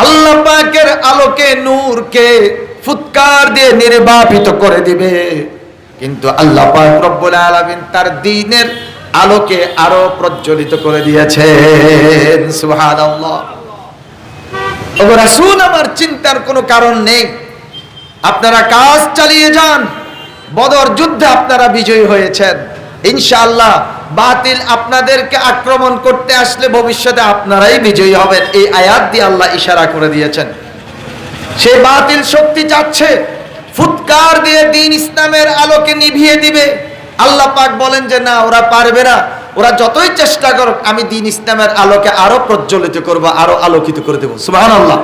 আল্লাহ পাকের আলোকে নূরকে ফুৎকার দিয়ে নির্বাপিত করে দিবে। কিন্তু আল্লাহ পাক রব্বুল আলামিন তার দ্বীনের আলোকে আরও প্রজ্বলিত করে দিয়েছেন। সুবহানাল্লাহ। ওগো রাসূল, আমার চিন্তার কোনো কারণ নেই। আপনারা কাজ চালিয়ে যান, বদর যুদ্ধে আপনারা বিজয়ী হয়েছেন। ইনশাআল্লাহ বাতিল আপনাদেরকে আক্রমণ করতে আসলে ভবিষ্যতে আপনারাই বিজয়ী হবেন। এই আয়াত দিয়ে আল্লাহ ইশারা করে দিয়েছেন। সে বাতিল শক্তি চাচ্ছে, ফুৎকার দিয়ে দিন ইসলামের আলোকে নিভিয়ে দিবে। আল্লাহ পাক বলেন যে, না, ওরা পারবে না। ওরা যতই চেষ্টা করুক, আমি দিন ইসলামের আলোকে আরও প্রজ্বলিত করব, আরও আলোকিত করে দেবো। সুবহানাল্লাহ।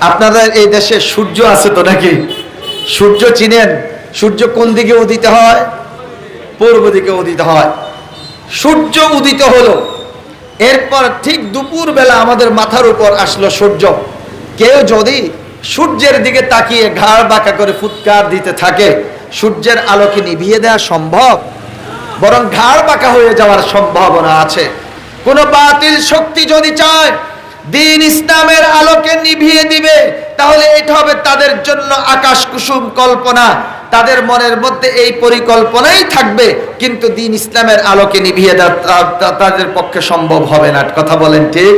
আপনাদের এই দেশে সূর্য আছে তো নাকি? সূর্য চিনেন? সূর্য কোন দিকে উদিত হয়? পূর্ব দিকে উদিত হয়। সূর্য উদিত হলো। এরপর ঠিক দুপুর বেলা আমাদের মাথার উপর আসলো সূর্য। কেউ যদি সূর্যের দিকে তাকিয়ে ঘাড় বাঁকা করে ফুৎকার দিতে থাকে, সূর্যের আলোকে নিভিয়ে দেওয়া সম্ভব? বরং ঘাড় বাঁকা হয়ে যাওয়ার সম্ভাবনা আছে। কোন বাতিল শক্তি যদি চায়, দিন ইসলামের আলোকে নিভিয়ে দিবে, তাহলে এটা হবে তাদের জন্য আকাশ কুসুম কল্পনা। তাদের মনের মধ্যে এই পরিকল্পনাই থাকবে, কিন্তু দিন ইসলামের আলোকে নিভিয়ে তাদের পক্ষে সম্ভব হবে না। কথা বলেন ঠিক?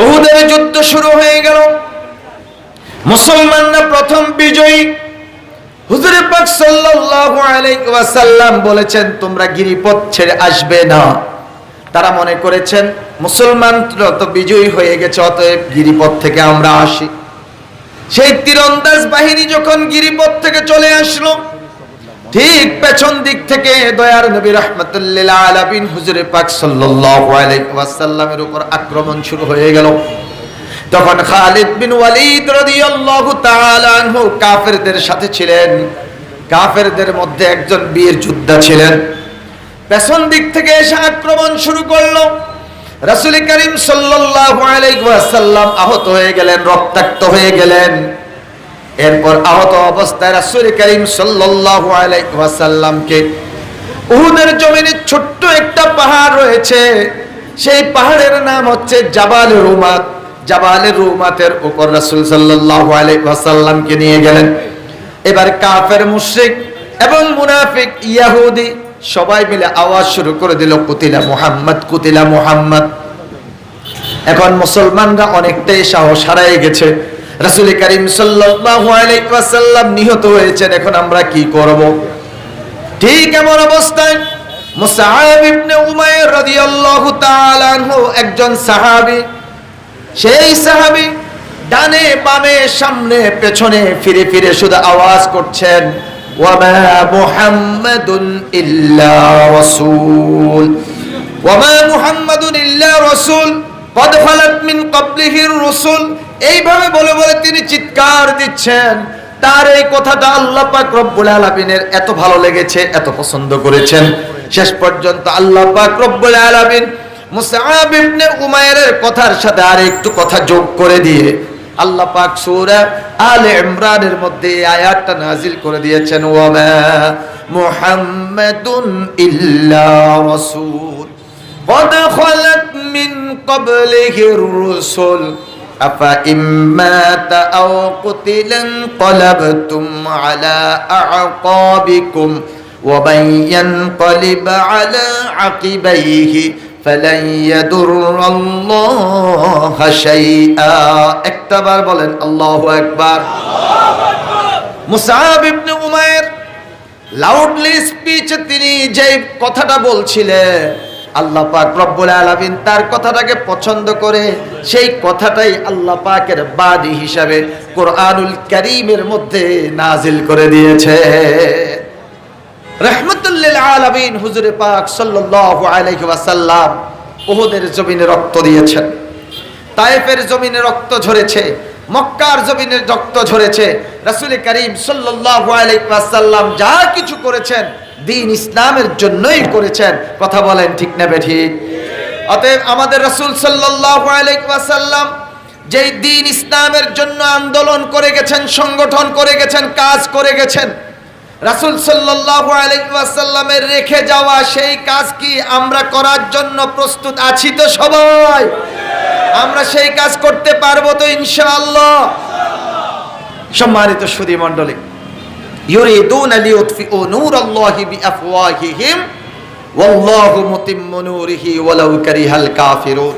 ওহুদের যুদ্ধ শুরু হয়ে গেল। মুসলমানরা প্রথম বিজয়ী। হুজুরে পাক সাল্লাল্লাহু আলাইহি ওয়াসাল্লাম বলেছেন, তোমরা গিরিপথ ছেড়ে আসবে না। তারা মনে করেছেন মুসলমান তো বিজয়ী হয়ে গেছে, অতএব গিরিপথ থেকে আমরা আসি। সেই তীরন্দাজ বাহিনী যখন গিরিপথ থেকে চলে আসলো, ঠিক পেছন দিক থেকে দয়ার নবী রহমতুল্লাহ আলামিন হুজুরে পাক সাল্লাল্লাহু উপর আক্রমণ শুরু হয়ে গেল। তখন খালিদ বিন ওয়ালিদ রাদিয়াল্লাহু তাআলা আনহু কাফেরদের সাথে ছিলেন। কাফেরদের মধ্যে একজন বীর যোদ্ধা ছিলেন। পেছন দিক থেকে এসে আক্রমণ শুরু করল। রাসূল করিম ওয়াসাল্লাম আহত হয়ে গেলেন, রক্তাক্ত হয়ে গেলেন। এরপর আহত অবস্থায় রাসূল করিম ওয়াসাল্লামকে উহুদের জমিনে ছোট্ট একটা পাহাড় রয়েছে। সেই পাহাড়ের নাম হচ্ছে জাবাল রুমাত। জাবাল রুমাতের উপর রাসূল আলাইহি নিয়ে গেলেন। এবার কাফের মুশরিক এবং মুনাফিক, ইয়াহুদি সবাই মিলে আওয়াজ শুরু করে দিল, কুতিলা মুহাম্মদ কুতিলা মুহাম্মদ। এখন মুসলমানরা অনেকটাই সাহস হারাই গেছে। রাসূল করিম ওয়াসাল্লাম নিহত হয়েছেন, এখন আমরা কি করব? ঠিক এমন অবস্থায় একজন সেই ডানে সামনে পেছনে ফিরে ফিরে শুধু আওয়াজ করছেন ওয়ামা মুহাম্মাদুন ইল্লা রাসূল ওয়ামা মুহাম্মাদুন ইল্লা রাসূল কদ খালাত মিন ক্বাবলিহির রাসূল এইভাবে বলে বলে তিনি চিৎকার দিচ্ছেন। তার এই কথাটা আল্লাহ পাক রব্বুল আলামিনের এত ভালো লেগেছে, এত পছন্দ করেছেন। শেষ পর্যন্ত আল্লাহ পাক রব্বুল আলামিন মুসআব ইবনে উমাইরের কথার সাথে আর একটু কথা যোগ করে দিয়ে আল্লাহ পাক সূরা আলে ইমরানের মধ্যে এই আয়াতটা নাজিল করে দিয়েছেন ওয়ামা মুহাম্মাদুন ইল্লা রাসূল قد خلت من قبله الرسل أفإن مات أو قتل انقلبتم على أعقابكم ومن ينقلب على عقبيه فلن يضر الله شيئا একটাবার বলেন আল্লাহু আকবার Musab ibn Umair loudly speech তিনি যে কথাটা বলছিলেন আল্লাহ পাক রব্বুল আলামিন তার কথাটাকে পছন্দ করে সেই কথাটাই আল্লাহ পাকের বাদী হিসাবে কোরআনুল কারীমের মধ্যে নাজিল করে দিয়েছে রহমতুল্লিল আলামিন হুজুরে পাক সাল্লাল্লাহু আলাইহি ওয়াসাল্লাম জমিনে রক্ত দিয়েছেন। তায়েফের জমিনে রক্ত ঝরেছে, মক্কার জমিনে রক্ত ঝরেছে, রাসূল করিম সাল্লাল্লাহু আলাইহি যা কিছু করেছেন দিন ইসলামের জন্যই করেছেন। কথা বলেন ঠিক না ঠিক অতএব আমাদের রাসূল সাল্লাল্লাহু আলাইহি ওয়াসাল্লাম যেই দিন ইসলামের জন্য আন্দোলন করে গেছেন, সংগঠন করে গেছেন, কাজ করে গেছেন রাসূল সাল্লাল্লাহু আলাইহি রেখে যাওয়া সেই কাজ কি আমরা করার জন্য প্রস্তুত আছি তো সবাই? আমরা সেই কাজ করতে পারব তো ইনশাআল্লাহ। সম্মানিত সুধী মণ্ডলী ইউরিদুন লিউতফিউ নূরাল্লাহি বিআফওয়াহিহিম, ওয়াল্লাহু মুতিম্মু নূরিহি ওয়ালাউ কারিহাল কাফিরুন।